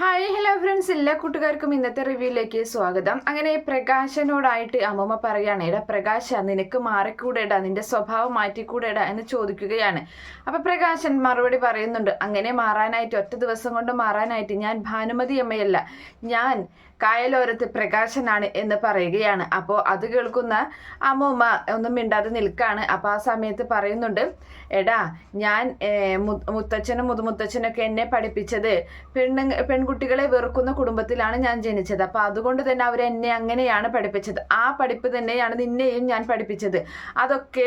Hi hello friends എല്ലാ കൂട്ടുകാർക്കും ഇന്നത്തെ റിവ്യൂയിലേക്ക് സ്വാഗതം. അങ്ങനെ പ്രകാശനോടായിട്ട് അമ്മമ്മ പറയാണ് എടാ പ്രകാശ നിനക്ക് മാറിക്കൂടെടാ നിന്റെ സ്വഭാവം മാറ്റിക്കൂടെടാ എന്ന് ചോദിക്കുകയാണ്. അപ്പൊ പ്രകാശൻ മറുപടി പറയുന്നുണ്ട് അങ്ങനെ മാറാനായിട്ട് ഒറ്റ ദിവസം കൊണ്ട് മാറാനായിട്ട് ഞാൻ ഭാനുമതി അമ്മയല്ല ഞാൻ കായലോരത്ത് പ്രകാശനാണ് എന്ന് പറയുകയാണ്. അപ്പോൾ അത് കേൾക്കുന്ന അമ്മൂമ്മ ഒന്നും മിണ്ടാതെ നിൽക്കാണ്. അപ്പോൾ ആ സമയത്ത് പറയുന്നുണ്ട് എടാ ഞാൻ മുത്തച്ഛനും മുതുമുത്തച്ഛനൊക്കെ എന്നെ പഠിപ്പിച്ചത് പെണ്ണു പെൺകുട്ടികളെ വെറുക്കുന്ന കുടുംബത്തിലാണ് ഞാൻ ജനിച്ചത്. അപ്പോൾ അതുകൊണ്ട് തന്നെ അവർ എന്നെ അങ്ങനെയാണ് പഠിപ്പിച്ചത്. ആ പഠിപ്പ് തന്നെയാണ് നിന്നെയും ഞാൻ പഠിപ്പിച്ചത്. അതൊക്കെ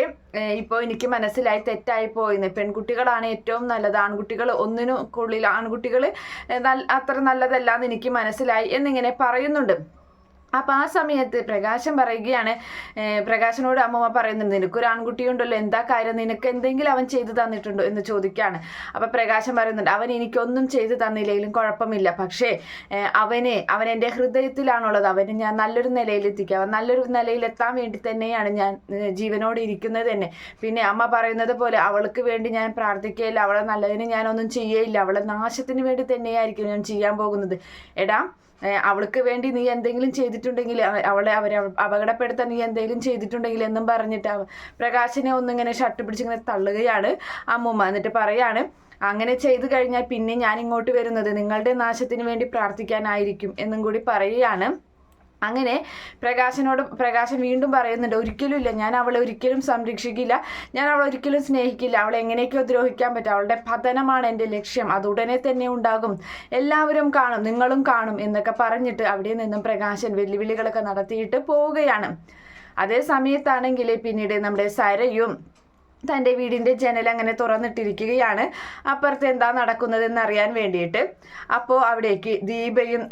ഇപ്പോൾ എനിക്ക് മനസ്സിലായി തെറ്റായി പോയിന്ന്. പെൺകുട്ടികളാണ് ഏറ്റവും നല്ലത്. ആൺകുട്ടികൾ ഒന്നിനും കൂടുതൽ ആൺകുട്ടികൾ അത്ര നല്ലതല്ല എന്ന് എനിക്ക് മനസ്സിലായി എന്നിങ്ങനെ പറയുന്നുണ്ട്. അപ്പം ആ സമയത്ത് പ്രകാശം പറയുകയാണ് പ്രകാശനോട് അമ്മമ്മ പറയുന്നുണ്ട് നിനക്കൊരു ആൺകുട്ടിയുണ്ടല്ലോ എന്താ കാര്യം? നിനക്ക് എന്തെങ്കിലും അവൻ ചെയ്തു തന്നിട്ടുണ്ടോ? എന്ന് ചോദിക്കുകയാണ്. അപ്പം പ്രകാശം പറയുന്നുണ്ട് അവൻ എനിക്കൊന്നും ചെയ്തു തന്നില്ലെങ്കിലും കുഴപ്പമില്ല. പക്ഷേ അവനെ അവൻ എന്റെ ഹൃദയത്തിലാണുള്ളത്. അവന് ഞാൻ നല്ലൊരു നിലയിൽ നിലയിലെത്തിക്കുക അവൻ നല്ലൊരു നിലയിൽ എത്താൻ വേണ്ടി തന്നെയാണ് ഞാൻ ജീവനോട് ഇരിക്കുന്നത് തന്നെ. പിന്നെ അമ്മ പറയുന്നത് പോലെ അവൾക്ക് വേണ്ടി ഞാൻ പ്രാർത്ഥിക്കുകയില്ല. അവളെ നല്ലതിന് ഞാനൊന്നും ചെയ്യേയില്ല. അവളെ നാശത്തിന് വേണ്ടി തന്നെയായിരിക്കും ഞാൻ ചെയ്യാൻ പോകുന്നത്. എടാ അവൾക്ക് വേണ്ടി നീ എന്തെങ്കിലും ചെയ്തിട്ടുണ്ടെങ്കിൽ അവളെ അവരെ അവ- അപകടപ്പെടുത്താൻ നീ എന്തെങ്കിലും ചെയ്തിട്ടുണ്ടെങ്കിൽ എന്നും പറഞ്ഞിട്ട് പ്രകാശിനെ ഒന്നിങ്ങനെ ഷർട്ട് പിടിച്ചിങ്ങനെ തള്ളുകയാണ് അമ്മൂമ്മ. എന്നിട്ട് പറയാണ് അങ്ങനെ ചെയ്തു കഴിഞ്ഞാൽ പിന്നെ ഞാൻ ഇങ്ങോട്ട് വരുന്നത് നിങ്ങളുടെ നാശത്തിന് വേണ്ടി പ്രാർത്ഥിക്കാനായിരിക്കും എന്നും കൂടി പറയുകയാണ്. അങ്ങനെ പ്രകാശനോട് പ്രകാശൻ വീണ്ടും പറയുന്നുണ്ട് ഒരിക്കലും ഇല്ല. ഞാൻ അവളെ ഒരിക്കലും സംരക്ഷിക്കില്ല. ഞാൻ അവളെ ഒരിക്കലും സ്നേഹിക്കില്ല. അവളെ എങ്ങനെയൊക്കെയോ ദ്രോഹിക്കാൻ പറ്റും? അവളുടെ പതനമാണ് എന്റെ ലക്ഷ്യം. അത് ഉടനെ തന്നെ ഉണ്ടാകും. എല്ലാവരും കാണും നിങ്ങളും കാണും എന്നൊക്കെ പറഞ്ഞിട്ട് അവിടെ നിന്നും പ്രകാശൻ വെല്ലുവിളികളൊക്കെ നടത്തിയിട്ട് പോവുകയാണ്. അതേ സമയത്താണെങ്കിൽ പിന്നീട് നമ്മുടെ സരയും തന്റെ വീടിന്റെ ജനൽ അങ്ങനെ തുറന്നിട്ടിരിക്കുകയാണ്. അപ്പുറത്ത് എന്താ നടക്കുന്നതെന്ന് അറിയാൻ വേണ്ടിയിട്ട്. അപ്പോൾ അവിടേക്ക് ദീപയും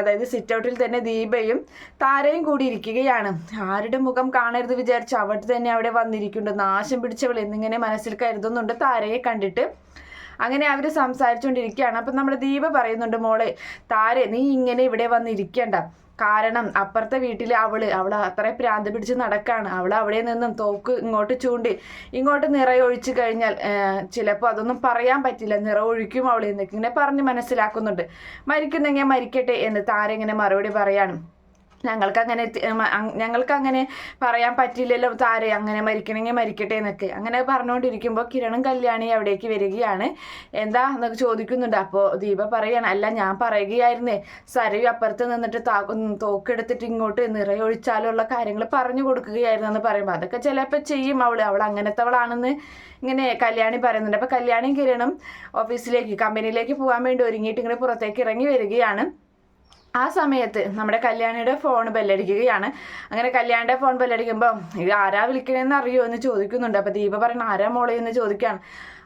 അതായത് സിറ്റ് ഔട്ടിൽ തന്നെ ദീപയും താരയും കൂടി ഇരിക്കുകയാണ്. ആരുടെ മുഖം കാണരുത് വിചാരിച്ച് അവിടെ തന്നെ അവിടെ വന്നിരിക്കുന്നുണ്ട്. നാശം പിടിച്ചവൾ എന്നിങ്ങനെ മനസ്സിൽ കരുതുന്നുണ്ട് താരയെ കണ്ടിട്ട്. അങ്ങനെ അവർ സംസാരിച്ചുകൊണ്ടിരിക്കുകയാണ് അപ്പം നമ്മുടെ ദീപ പറയുന്നുണ്ട് മോളെ താരെ നീ ഇങ്ങനെ ഇവിടെ വന്നിരിക്കേണ്ട. കാരണം അപ്പുറത്തെ വീട്ടിൽ അവൾ അവൾ അത്ര പ്രാന്ത് പിടിച്ച് നടക്കാണ്. അവൾ അവിടെ നിന്നും തോക്ക് ഇങ്ങോട്ട് ചൂണ്ടി ഇങ്ങോട്ട് നിറയൊഴിച്ചു കഴിഞ്ഞാൽ ചിലപ്പോൾ അതൊന്നും പറയാൻ പറ്റില്ല. നിറയൊഴിക്കും അവൾ എന്നൊക്കെ ഇങ്ങനെ പറഞ്ഞ് മനസ്സിലാക്കുന്നുണ്ട്. മരിക്കുന്നെങ്കിൽ മരിക്കട്ടെ എന്ന് താര ഇങ്ങനെ മറുപടി പറയാണ്. ഞങ്ങൾക്ക് അങ്ങനെ ഞങ്ങൾക്ക് അങ്ങനെ പറയാൻ പറ്റില്ലല്ലോ താരെ അങ്ങനെ മരിക്കണമെങ്കിൽ മരിക്കട്ടെ എന്നൊക്കെ. അങ്ങനെ പറഞ്ഞുകൊണ്ടിരിക്കുമ്പോൾ കിരണും കല്യാണി അവിടേക്ക് വരികയാണ്. എന്താ? എന്നൊക്കെ ചോദിക്കുന്നുണ്ട്. അപ്പോൾ ദീപ പറയാണ് അല്ല ഞാൻ പറയുകയായിരുന്നേ സരയു അപ്പുറത്ത് നിന്നിട്ട് താ തോക്കെടുത്തിട്ട് ഇങ്ങോട്ട് നിറയൊഴിച്ചാലുള്ള കാര്യങ്ങൾ പറഞ്ഞു കൊടുക്കുകയായിരുന്നു എന്ന് പറയുമ്പോൾ അതൊക്കെ ചിലപ്പോൾ ചെയ്യും അവൾ അവൾ അങ്ങനത്തെവളാണെന്ന് ഇങ്ങനെ കല്യാണി പറയുന്നുണ്ട്. അപ്പോൾ കല്യാണിയും കിരണും ഓഫീസിലേക്ക് കമ്പനിയിലേക്ക് പോകാൻ വേണ്ടി ഒരുങ്ങിയിട്ട് ഇങ്ങനെ പുറത്തേക്ക് ഇറങ്ങി വരികയാണ്. ആ സമയത്ത് നമ്മുടെ കല്യാണിയുടെ ഫോൺ ബെല്ലടിക്കുകയാണ്. അങ്ങനെ കല്യാണിയുടെ ഫോൺ ബെല്ലടിക്കുമ്പോൾ ആരാ വിളിക്കണമെന്ന് അറിയോ? എന്ന് ചോദിക്കുന്നുണ്ട്. അപ്പോൾ ദീപ പറയണ ആരാ മോളെ? എന്ന് ചോദിക്കുകയാണ്.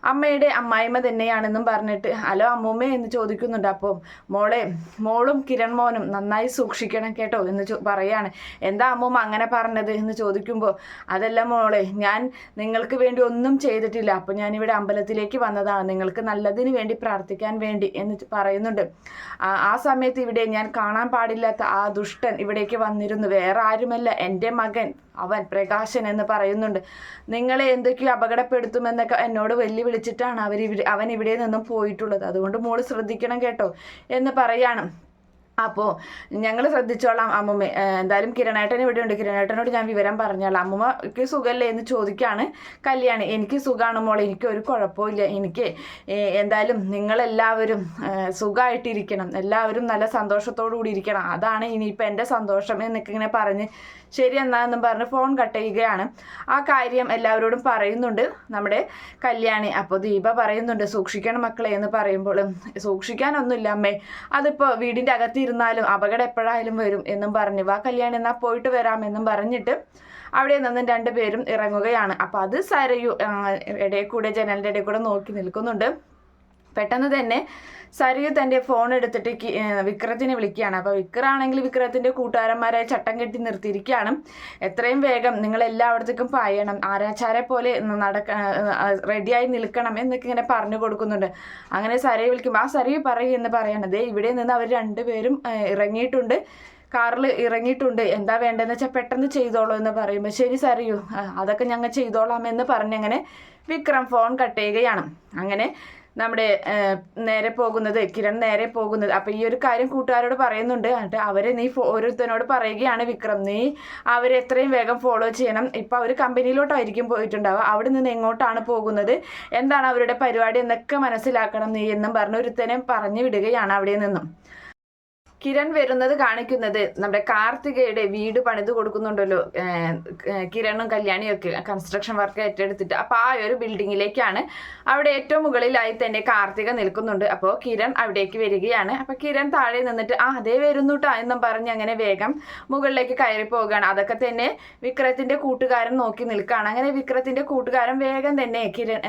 അമ്മയുടെ അമ്മായിമ്മ തന്നെയാണെന്നും പറഞ്ഞിട്ട് ഹലോ അമ്മൂമ്മ എന്ന് ചോദിക്കുന്നുണ്ട്. അപ്പോൾ മോളെ മോളും കിരൺ മോനും നന്നായി സൂക്ഷിക്കണം കേട്ടോ എന്ന് പറയാണ്. എന്താ അമ്മൂമ്മ അങ്ങനെ പറഞ്ഞത്? എന്ന് ചോദിക്കുമ്പോൾ അതല്ല മോളെ ഞാൻ നിങ്ങൾക്ക് വേണ്ടി ഒന്നും ചെയ്തിട്ടില്ല. അപ്പോൾ ഞാനിവിടെ അമ്പലത്തിലേക്ക് വന്നതാണ്. നിങ്ങൾക്ക് നല്ലതിന് വേണ്ടി പ്രാർത്ഥിക്കാൻ വേണ്ടി എന്ന് പറയുന്നുണ്ട്. ആ- സമയത്ത് ഇവിടെ ഞാൻ കാണാൻ പാടില്ലാത്ത ആ ദുഷ്ടൻ ഇവിടേക്ക് വന്നിരുന്നു. വേറെ ആരുമല്ല എന്റെ മകൻ അവൻ പ്രകാശൻ എന്ന് പറയുന്നുണ്ട്. നിങ്ങളെ എന്തൊക്കെയോ അപകടപ്പെടുത്തുമെന്നൊക്കെ എന്നോട് വെല്ലുവിളിച്ചിട്ടാണ് അവർ അവൻ ഇവിടെ നിന്നും പോയിട്ടുള്ളത്. അതുകൊണ്ട് മോൾ ശ്രദ്ധിക്കണം കേട്ടോ എന്ന് പറയാണ്. അപ്പോൾ ഞങ്ങൾ ശ്രദ്ധിച്ചോളാം അമ്മുമ്മ. എന്തായാലും കിരണേട്ടൻ ഇവിടെ ഉണ്ട്. കിരണേട്ടനോട് ഞാൻ വിവരം പറഞ്ഞോളാം. അമ്മുമ്മക്ക് സുഖമല്ലേ എന്ന് ചോദിക്കുകയാണ് കല്യാണി. എനിക്ക് സുഖമാണ് മോൾ എനിക്ക് ഒരു കുഴപ്പമില്ല എനിക്ക് എന്തായാലും നിങ്ങളെല്ലാവരും സുഖമായിട്ടിരിക്കണം എല്ലാവരും നല്ല സന്തോഷത്തോടു കൂടി ഇരിക്കണം. അതാണ് ഇനിയിപ്പോൾ എന്റെ സന്തോഷം എന്നൊക്കെ ഇങ്ങനെ പറഞ്ഞ് ശരി എന്നാന്നും പറഞ്ഞ് ഫോൺ കട്ട് ചെയ്യുകയാണ്. ആ കാര്യം എല്ലാവരോടും പറയുന്നുണ്ട്. നമ്മുടെ കല്യാണി അപ്പോൾ ദീപ പറയുന്നുണ്ട് സൂക്ഷിക്കണം മക്കളെ എന്ന് പറയുമ്പോൾ സൂക്ഷിക്കാനൊന്നുമില്ല അമ്മേ. അതിപ്പോൾ വീടിന്റെ അകത്തിരുന്നാലും അപകടം എപ്പോഴായാലും വരും എന്നും പറഞ്ഞു വാ കല്യാണി എന്നാൽ പോയിട്ട് വരാമെന്നും പറഞ്ഞിട്ട് അവിടെ നിന്നും രണ്ടുപേരും ഇറങ്ങുകയാണ്. അപ്പോൾ അത് സരയു ഇടയിൽ കൂടെ ജനലിന്റെ ഇടയിൽ കൂടെ നോക്കി നിൽക്കുന്നുണ്ട്. പെട്ടെന്ന് തന്നെ സരിയു തന്റെ ഫോൺ എടുത്തിട്ട് വിക്രത്തിനെ വിളിക്കുകയാണ്. അപ്പോൾ വിക്രാണെങ്കിൽ വിക്രത്തിന്റെ കൂട്ടുകാരന്മാരെ ചട്ടം കെട്ടി നിർത്തിയിരിക്കുകയാണ്. എത്രയും വേഗം നിങ്ങൾ എല്ലായിടത്തേക്കും പായണം. ആരാച്ചാരെ പോലെ നടക്ക റെഡിയായി നിൽക്കണം എന്നൊക്കെ ഇങ്ങനെ പറഞ്ഞു കൊടുക്കുന്നുണ്ട്. അങ്ങനെ സരയെ വിളിക്കുമ്പോൾ ആ സരയു പറയും എന്ന് പറയണത് ഇവിടെ നിന്ന് അവർ രണ്ടുപേരും ഇറങ്ങിയിട്ടുണ്ട്. കാറിൽ ഇറങ്ങിയിട്ടുണ്ട്. എന്താ വേണ്ടതെന്ന് വെച്ചാൽ പെട്ടെന്ന് ചെയ്തോളൂ എന്ന് പറയുമ്പോൾ ശരി സറിയൂ അതൊക്കെ ഞങ്ങൾ ചെയ്തോളാം എന്ന് പറഞ്ഞങ്ങനെ വിക്രം ഫോൺ കട്ട് ചെയ്യുകയാണ്. അങ്ങനെ നമ്മുടെ നേരെ പോകുന്നത് കിരൺ നേരെ പോകുന്നത്. അപ്പൊ ഈ ഒരു കാര്യം കൂട്ടുകാരോട് പറയുന്നുണ്ട്. എന്നിട്ട് അവരെ നീ ഓരോരുത്തരോട് പറയുകയാണ് വിക്രം. നീ അവരെ എത്രയും വേഗം ഫോളോ ചെയ്യണം. ഇപ്പൊ അവർ കമ്പനിയിലോട്ടായിരിക്കും പോയിട്ടുണ്ടാവുക. അവിടെ നിന്ന് എങ്ങോട്ടാണ് പോകുന്നത്? എന്താണ് അവരുടെ പരിപാടി എന്നൊക്കെ മനസ്സിലാക്കണം നീ എന്നും പറഞ്ഞ് ഒരുത്തനെ പറഞ്ഞു വിടുകയാണ് അവിടെ നിന്നും. കിരൺ വരുന്നത് കാണിക്കുന്നത് നമ്മുടെ കാർത്തികയുടെ വീട് പണിത് കൊടുക്കുന്നുണ്ടല്ലോ കിരണും കല്യാണിയും ഒക്കെ കൺസ്ട്രക്ഷൻ വർക്ക് ഏറ്റെടുത്തിട്ട്. അപ്പൊ ആ ഒരു ബിൽഡിങ്ങിലേക്കാണ് അവിടെ ഏറ്റവും മുകളിലായി തന്നെ കാർത്തിക നിൽക്കുന്നുണ്ട്. അപ്പോൾ കിരൺ അവിടേക്ക് വരികയാണ്. അപ്പൊ കിരൺ താഴെ നിന്നിട്ട് ആ അതേ വരുന്നുട്ടാ എന്നും പറഞ്ഞ് അങ്ങനെ വേഗം മുകളിലേക്ക് കയറി പോവുകയാണ്. അതൊക്കെ തന്നെ വിക്രത്തിന്റെ കൂട്ടുകാരൻ നോക്കി നിൽക്കുകയാണ്. അങ്ങനെ വിക്രത്തിന്റെ കൂട്ടുകാരൻ വേഗം തന്നെ കിരൺ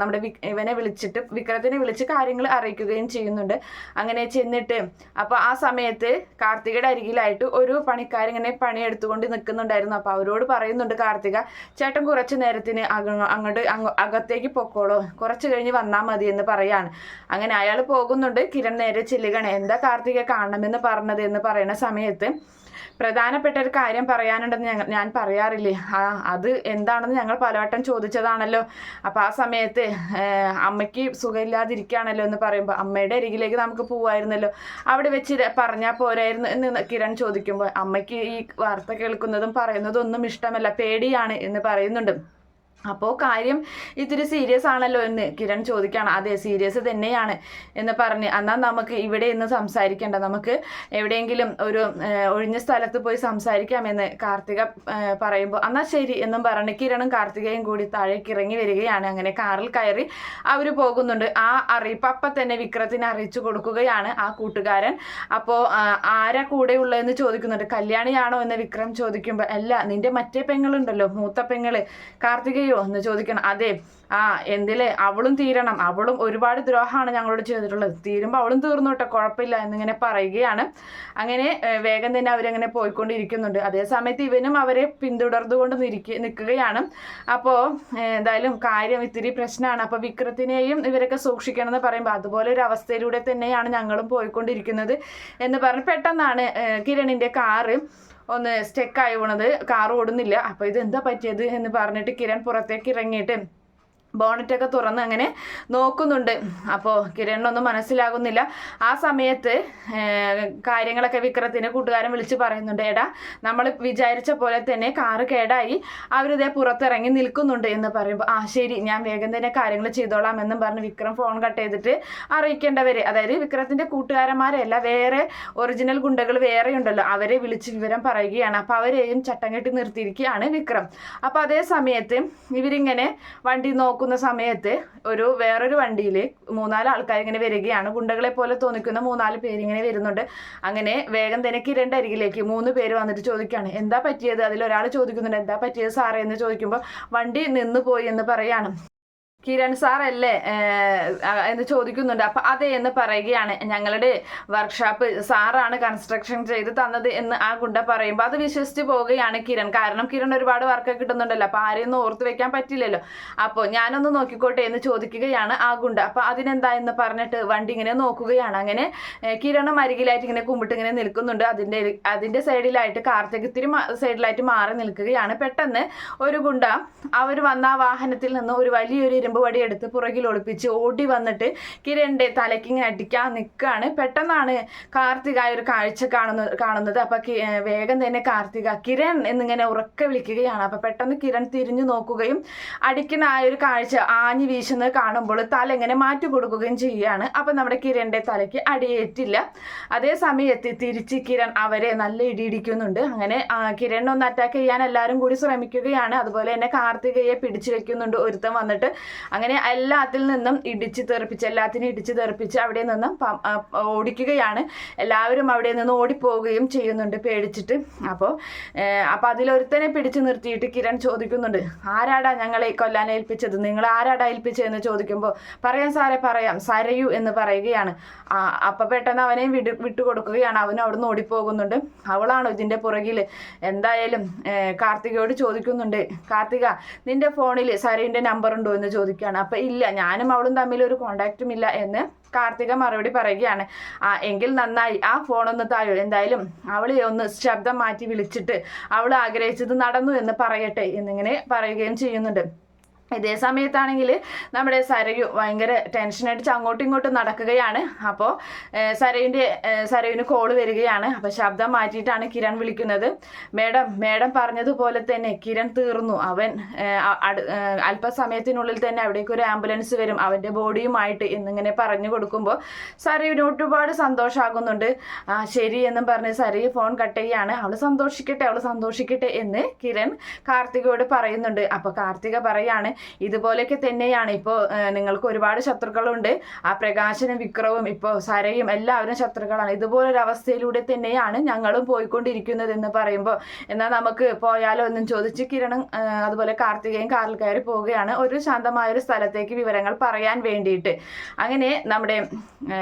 നമ്മുടെ ഇവനെ വിളിച്ചിട്ട് വിക്രത്തിനെ വിളിച്ച് കാര്യങ്ങൾ അറിയിക്കുകയും ചെയ്യുന്നുണ്ട്. അങ്ങനെ ചെന്നിട്ട് അപ്പൊ ആ സമയത്ത് കാർത്തികയുടെ അരികിലായിട്ട് ഒരു പണിക്കാരൻ ഇങ്ങനെ പണിയെടുത്തുകൊണ്ട് നിൽക്കുന്നുണ്ടായിരുന്നു. അപ്പൊ അവരോട് പറയുന്നുണ്ട് കാർത്തിക ചേട്ടൻ കുറച്ച് നേരത്തിന് അങ്ങോട്ട് അങ്ങ് അകത്തേക്ക് പൊക്കോളോ. കുറച്ച് കഴിഞ്ഞ് വന്നാൽ മതി എന്ന് പറയാണ്. അങ്ങനെ അയാൾ പോകുന്നുണ്ട് കിരൺ നേരെ ചെല്ലുകയാണ്. എന്താ കാർത്തിക കാണണമെന്ന് പറഞ്ഞത്? എന്ന് പറയുന്ന സമയത്ത് പ്രധാനപ്പെട്ട ഒരു കാര്യം പറയാനുണ്ടെന്ന് ഞങ്ങൾ ഞാൻ പറയാറില്ലേ? ആ അത് എന്താണെന്ന് ഞങ്ങൾ പലവട്ടം ചോദിച്ചതാണല്ലോ. അപ്പം ആ സമയത്ത് അമ്മയ്ക്ക് സുഖമില്ലാതിരിക്കുകയാണല്ലോ എന്ന് പറയുമ്പോൾ അമ്മയുടെ അരികിലേക്ക് നമുക്ക് പോവായിരുന്നല്ലോ. അവിടെ വെച്ച് പറഞ്ഞാൽ പോരായിരുന്നു എന്ന് കിരൺ ചോദിക്കുമ്പോൾ അമ്മയ്ക്ക് ഈ വാർത്ത കേൾക്കുന്നതും പറയുന്നതും ഒന്നും ഇഷ്ടമല്ല പേടിയാണ് എന്ന് പറയുന്നുണ്ട്. അപ്പോൾ കാര്യം ഇത്തിരി സീരിയസ് ആണല്ലോ എന്ന് കിരൺ ചോദിക്കുകയാണ് അതെ സീരിയസ് തന്നെയാണ് എന്ന് പറഞ്ഞ്. എന്നാൽ നമുക്ക് ഇവിടെ ഇന്ന് സംസാരിക്കേണ്ട. നമുക്ക് എവിടെയെങ്കിലും ഒരു ഒഴിഞ്ഞ സ്ഥലത്ത് പോയി സംസാരിക്കാമെന്ന് കാർത്തിക പറയുമ്പോൾ എന്നാൽ ശരി എന്നും പറഞ്ഞ് കിരണും കാർത്തികയും കൂടി താഴേക്ക് ഇറങ്ങി വരികയാണ്. അങ്ങനെ കാറിൽ കയറി അവർ പോകുന്നുണ്ട്. ആ അറിയിപ്പ് അപ്പം തന്നെ വിക്രത്തിന് അറിയിച്ചു കൊടുക്കുകയാണ് ആ കൂട്ടുകാരൻ. അപ്പോൾ ആരാ കൂടെ ഉള്ളതെന്ന് ചോദിക്കുന്നുണ്ട്. കല്യാണിയാണോ? എന്ന് വിക്രം ചോദിക്കുമ്പോൾ അല്ല നിന്റെ മറ്റേ പെങ്ങളുണ്ടല്ലോ മൂത്ത പെങ്ങൾ. കാർത്തികയോ എന്ന് ചോദിക്കണം. അതെ ആ എന്തിലെ? അവളും തീരണം. അവളും ഒരുപാട് ദ്രോഹമാണ് ഞങ്ങളോട് ചെയ്തിട്ടുള്ളത്. തീരുമ്പോൾ അവളും തീർന്നോട്ടെ കുഴപ്പമില്ല എന്നിങ്ങനെ പറയുകയാണ്. അങ്ങനെ വേഗം തന്നെ അവരങ്ങനെ പോയിക്കൊണ്ടിരിക്കുന്നുണ്ട്. അതേസമയത്ത് ഇവനും അവരെ പിന്തുടർന്നുകൊണ്ട് നിരിക്ക നിൽക്കുകയാണ്. അപ്പോൾ എന്തായാലും കാര്യം ഇത്തിരി പ്രശ്നമാണ്. അപ്പോൾ വിക്രത്തിനെയും ഇവരൊക്കെ സൂക്ഷിക്കണം എന്ന് പറയുമ്പോൾ അതുപോലെ ഒരു അവസ്ഥയിലൂടെ തന്നെയാണ് ഞങ്ങളും പോയിക്കൊണ്ടിരിക്കുന്നത് എന്ന് പറഞ്ഞ് പെട്ടെന്നാണ് കിരണിന്റെ കാറ് ഒന്ന് സ്റ്റെക്കായി പോണത് കാർ ഓടുന്നില്ല. അപ്പോൾ ഇത് എന്താ പറ്റിയത് എന്ന് പറഞ്ഞിട്ട് കിരൺ പുറത്തേക്ക് ഇറങ്ങിയിട്ട് ബോണറ്റൊക്കെ തുറന്ന് അങ്ങനെ നോക്കുന്നുണ്ട്. അപ്പോൾ കിരണിനൊന്നും മനസ്സിലാകുന്നില്ല. ആ സമയത്ത് കാര്യങ്ങളൊക്കെ വിക്രത്തിന് കൂട്ടുകാരൻ വിളിച്ച് പറയുന്നുണ്ട് എടാ നമ്മൾ വിചാരിച്ച പോലെ തന്നെ കാറ് കേടായി. അവരിതേ പുറത്തിറങ്ങി നിൽക്കുന്നുണ്ട് എന്ന് പറയുമ്പോൾ ആ ശരി ഞാൻ വേഗം തന്നെ കാര്യങ്ങൾ ചെയ്തോളാം എന്നും പറഞ്ഞ് വിക്രം ഫോൺ കട്ട് ചെയ്തിട്ട് അറിയിക്കേണ്ടവരെ അതായത് വിക്രത്തിന്റെ കൂട്ടുകാരന്മാരെയല്ല വേറെ ഒറിജിനൽ ഗുണ്ടകൾ വേറെ ഉണ്ടല്ലോ അവരെ വിളിച്ച് വിവരം പറയുകയാണ്. അപ്പോൾ അവരെയും ചട്ടം കെട്ടി നിർത്തിയിരിക്കുകയാണ് വിക്രം. അപ്പോൾ അതേ സമയത്ത് ഇവരിങ്ങനെ വണ്ടി നോക്കുന്ന സമയത്ത് ഒരു വേറൊരു വണ്ടിയിൽ മൂന്നാൽ ആൾക്കാർ ഇങ്ങനെ വരികയാണ്. ഗുണ്ടകളെ പോലെ തോന്നിക്കുന്ന മൂന്നാൽ പേര് ഇങ്ങനെ വരുന്നുണ്ട്. അങ്ങനെ വേഗം തന്നെ കിരണ്ട അരികിലേക്ക് മൂന്ന് പേര് വന്നിട്ട് ചോദിക്കുകയാണ്. എന്താ പറ്റിയത്? അതിൽ ഒരാൾ ചോദിക്കുന്നുണ്ട്. എന്താ പറ്റിയത് സാറേ? എന്ന് ചോദിക്കുമ്പോൾ വണ്ടി നിന്ന് പോയി എന്ന് പറയാണ്. കിരൺ സാറല്ലേ എന്ന് ചോദിക്കുന്നുണ്ട്. അപ്പൊ അതെ എന്ന് പറയുകയാണ്. ഞങ്ങളുടെ വർക്ക്ഷോപ്പ് സാറാണ് കൺസ്ട്രക്ഷൻ ചെയ്ത് തന്നത് എന്ന് ആ ഗുണ്ട പറയുമ്പോൾ അത് വിശ്വസിച്ച് പോവുകയാണ് കിരൺ. കാരണം കിരൺ ഒരുപാട് വർക്ക് കിട്ടുന്നുണ്ടല്ലോ. അപ്പൊ ആരെയൊന്നും ഓർത്ത് വെക്കാൻ പറ്റില്ലല്ലോ. അപ്പോൾ ഞാനൊന്ന് നോക്കിക്കോട്ടെ എന്ന് ചോദിക്കുകയാണ് ആ ഗുണ്ട. അപ്പൊ അതിനെന്താ എന്ന് പറഞ്ഞിട്ട് വണ്ടി ഇങ്ങനെ നോക്കുകയാണ്. അങ്ങനെ കിരണും അരികിലായിട്ട് ഇങ്ങനെ കുമ്പിട്ട് ഇങ്ങനെ നിൽക്കുന്നുണ്ട്. അതിന്റെ അതിന്റെ സൈഡിലായിട്ട് കാർത്തിക് ഇത്തിരി സൈഡിലായിട്ട് മാറി നിൽക്കുകയാണ്. പെട്ടെന്ന് ഒരു ഗുണ്ട അവർ വന്ന ആ വാഹനത്തിൽ നിന്ന് ഒരു വലിയൊരു ഇരുമ്പ് വടി എടുത്ത് പുറകിൽ ഒളിപ്പിച്ച് ഓടി വന്നിട്ട് കിരണിന്റെ തലയ്ക്ക് ഇങ്ങനെ അടിക്കാൻ നിൽക്കുകയാണ്. പെട്ടെന്നാണ് കാർത്തിക ഒരു കാഴ്ച കാണുന്നത് കാണുന്നത്. അപ്പൊ വേഗം തന്നെ കാർത്തിക കിരൺ എന്നിങ്ങനെ ഉറക്കെ വിളിക്കുകയാണ്. അപ്പൊ പെട്ടെന്ന് കിരൺ തിരിഞ്ഞു നോക്കുകയും അടിക്കുന്ന ആ ഒരു കാഴ്ച ആഞ്ഞു വീശുന്നത് കാണുമ്പോൾ തല ഇങ്ങനെ മാറ്റി കൊടുക്കുകയും ചെയ്യുകയാണ്. അപ്പൊ നമ്മുടെ കിരണിന്റെ തലയ്ക്ക് അടിയേറ്റില്ല. അതേ സമയത്ത് തിരിച്ച് കിരൺ അവരെ നല്ല ഇടിയിടിക്കുന്നുണ്ട്. അങ്ങനെ കിരൺ ഒന്ന് അറ്റാക്ക് ചെയ്യാൻ എല്ലാവരും കൂടി ശ്രമിക്കുകയാണ്. അതുപോലെ തന്നെ കാർത്തികയെ പിടിച്ചു വെക്കുന്നുണ്ട്. ഒരുത്തം വന്നിട്ട് അങ്ങനെ എല്ലാത്തിൽ നിന്നും ഇടിച്ച് തെറിപ്പിച്ച് എല്ലാത്തിനും ഇടിച്ച് തെറിപ്പിച്ച് അവിടെ നിന്നും ഓടിക്കുകയാണ്. എല്ലാവരും അവിടെ നിന്ന് ഓടിപ്പോവുകയും ചെയ്യുന്നുണ്ട് പേടിച്ചിട്ട്. അപ്പോൾ അപ്പോൾ അതിലൊരുത്തനെ പിടിച്ചു നിർത്തിയിട്ട് കിരൺ ചോദിക്കുന്നുണ്ട് ആരാടാ ഞങ്ങളെ കൊല്ലാൻ ഏൽപ്പിച്ചത്? നിങ്ങൾ ആരാടാ ഏൽപ്പിച്ചതെന്ന് ചോദിക്കുമ്പോൾ പറയാം സാറേ പറയാം. സരയു എന്ന് പറയുകയാണ്. അപ്പം പെട്ടെന്ന് അവനെ വിടു വിട്ടുകൊടുക്കുകയാണ്. അവൻ അവിടുന്ന് ഓടിപ്പോകുന്നുണ്ട്. അവളാണ് ഇതിന്റെ പുറകിൽ എന്തായാലും കാർത്തികയോട് ചോദിക്കുന്നുണ്ട് കാർത്തിക നിന്റെ ഫോണിൽ സരയുടെ നമ്പർ ഉണ്ടോ എന്ന് ചോദിക്കുകയാണ്. അപ്പൊ ഇല്ല ഞാനും അവളും തമ്മിൽ ഒരു കോണ്ടാക്റ്റും ഇല്ല എന്ന് കാർത്തിക മറുപടി പറയുകയാണ്. ആ എങ്കിൽ നന്നായി ആ ഫോണൊന്ന് തായോ? എന്തായാലും അവളെ ഒന്ന് ശബ്ദം മാറ്റി വിളിച്ചിട്ട് അവൾ ആഗ്രഹിച്ചത് നടന്നു എന്ന് പറയട്ടെ എന്നിങ്ങനെ പറയുകയും ചെയ്യുന്നുണ്ട്. ഇതേ സമയത്താണെങ്കിൽ നമ്മുടെ സരയു ഭയങ്കര ടെൻഷൻ അടിച്ച് അങ്ങോട്ടും ഇങ്ങോട്ടും നടക്കുകയാണ്. അപ്പോൾ സരയുന്റെ സരയുവിന് കോൾ വരികയാണ്. അപ്പോൾ ശബ്ദം മാറ്റിയിട്ടാണ് കിരൺ വിളിക്കുന്നത്. മേഡം മേഡം പറഞ്ഞതുപോലെ തന്നെ കിരൺ തീർന്നു. അവൻ അല്പസമയത്തിനുള്ളിൽ തന്നെ അവിടേക്ക് ഒരു ആംബുലൻസ് വരും. അവന്റെ ബോഡിയുമായിട്ട് എന്നിങ്ങനെ പറഞ്ഞു കൊടുക്കുമ്പോൾ സരയുവിന് ഒരുപാട് സന്തോഷമാകുന്നുണ്ട് ആ ശരി എന്നും പറഞ്ഞ് സരയു ഫോൺ കട്ട് ചെയ്യാണ്. അവൾ സന്തോഷിക്കട്ടെ അവൾ സന്തോഷിക്കട്ടെ എന്ന് കിരൺ കാർത്തികയോട് പറയുന്നുണ്ട്. അപ്പോൾ കാർത്തിക പറയാണ് ഇതുപോലെയൊക്കെ തന്നെയാണ്. ഇപ്പോൾ നിങ്ങൾക്ക് ഒരുപാട് ശത്രുക്കളുണ്ട്. ആ പ്രകാശനും വിക്രവും ഇപ്പോൾ സരയും എല്ലാവരും ശത്രുക്കളാണ്. ഇതുപോലൊരു അവസ്ഥയിലൂടെ തന്നെയാണ് ഞങ്ങളും പോയിക്കൊണ്ടിരിക്കുന്നത് എന്ന് പറയുമ്പോൾ എന്നാൽ നമുക്ക് പോയാലോ എന്നും ചോദിച്ച് കിരണും അതുപോലെ കാർത്തികയും കാറിൽ കയറി പോവുകയാണ്. ഒരു ശാന്തമായ ഒരു സ്ഥലത്തേക്ക് വിവരങ്ങൾ പറയാൻ വേണ്ടിയിട്ട്. അങ്ങനെ നമ്മുടെ ആ,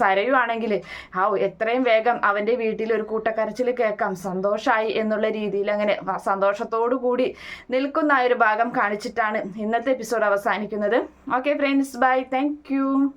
സരയു ആണെങ്കിൽ ഹാവ് എത്രയും വേഗം അവന്റെ വീട്ടിൽ ഒരു കൂട്ടക്കരച്ചിൽ കേൾക്കാം. സന്തോഷമായി എന്നുള്ള രീതിയിൽ അങ്ങനെ സന്തോഷത്തോടു കൂടി നിൽക്കുന്ന ആ ഒരു ഭാഗം കാണിച്ചിട്ടാണ് ഇന്നത്തെ എപ്പിസോഡ് അവസാനിക്കുന്നത്. Okay friends bye thank